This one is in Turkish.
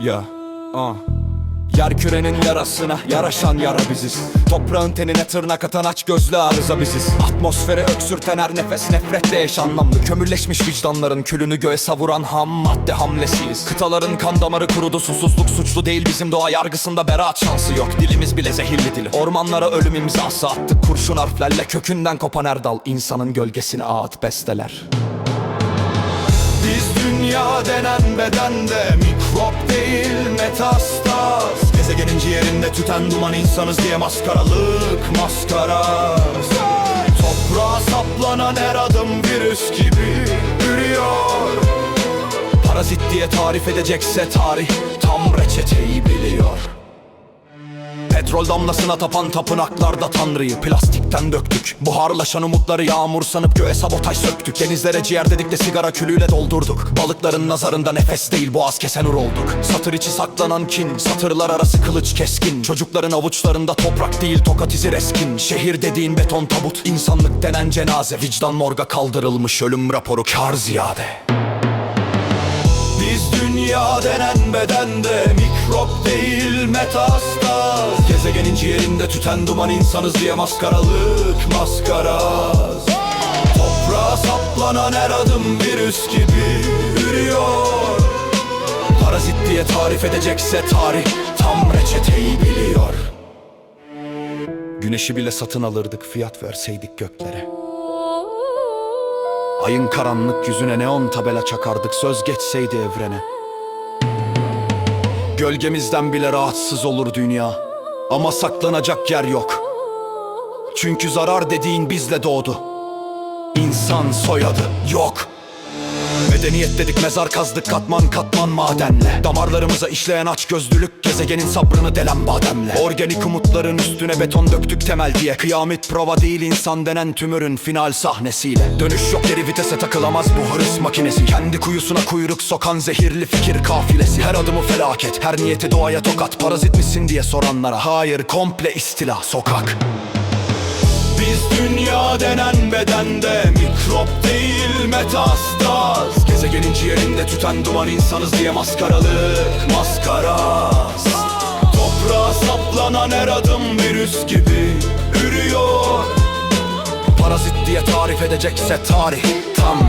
Ya, ah. Yer kürenin yarasına yaraşan yara biziz. Toprağın tenine tırnak atan aç gözlü arıza biziz. Atmosfere öksürten her nefes nefretle eş anlamlı Kömürleşmiş vicdanların külünü göğe savuran ham madde hamlesiyiz. Kıtaların kan damarı kurudu susuzluk suçlu değil bizim doğa yargısında beraat şansı yok. Dilimiz bile zehirli dil. Ormanlara ölüm imzası attık kurşun harflerle kökünden kopan her dal. İnsanın gölgesine ağıt besteler. Biz dünya denen bedende mikrop değil metastaz. Gezegenin ciğerinde tüten duman insanız diye maskaralık maskara. Toprağa saplanan her adım virüs gibi ürüyor Parazit diye tarif edecekse tarih tam reçeteyi biliyor Petrol damlasına tapan tapınaklarda tanrıyı plastikten döktük. Buharlaşan umutları yağmur sanıp göğe sabotaj söktük. Denizlere ciğer dedik de sigara külüyle doldurduk. Balıkların nazarında nefes değil boğaz kesen ur olduk. Satır içi saklanan kin, satırlar arası kılıç keskin. Çocukların avuçlarında toprak değil tokat izi reskin. Şehir dediğin beton tabut, insanlık denen cenaze. Vicdan morga kaldırılmış ölüm raporu kar ziyade biz dünya denen bedende mikrop değil metastaz Gezegenin ciğerinde tüten duman insanız diye maskaralık maskaraz. Toprağa saplanan her adım virüs gibi ürüyor. Parazit diye tarif edecekse tarih tam reçeteyi biliyor. Güneşi bile satın alırdık fiyat verseydik göklere Ayın karanlık yüzüne neon tabela çakardık söz geçseydi evrene. Gölgemizden bile rahatsız olur dünya Ama saklanacak yer yok. Çünkü zarar dediğin bizle doğdu. İnsan soyadı yok Medeniyet dedik mezar kazdık. Katman katman madenle. Damarlarımıza işleyen aç gözlülük gezegenin sabrını delen bademle. Organik umutların üstüne beton döktük temel diye. Kıyamet prova değil insan denen tümörün final sahnesiyle. Dönüş yok geri vitese takılamaz bu hırs makinesi. Kendi kuyusuna kuyruk sokan zehirli fikir kafilesi. Her adımı felaket her niyeti doğaya tokat. Parazit misin diye soranlara hayır komple istila sokak. Biz dünya denen bedende mikrop değil metastaz Gezegenin ciğerinde tüten duman insanız diye maskaralık maskaraz Toprağa saplanan her adım virüs gibi ürüyor Parazit diye tarif edecekse tarih tam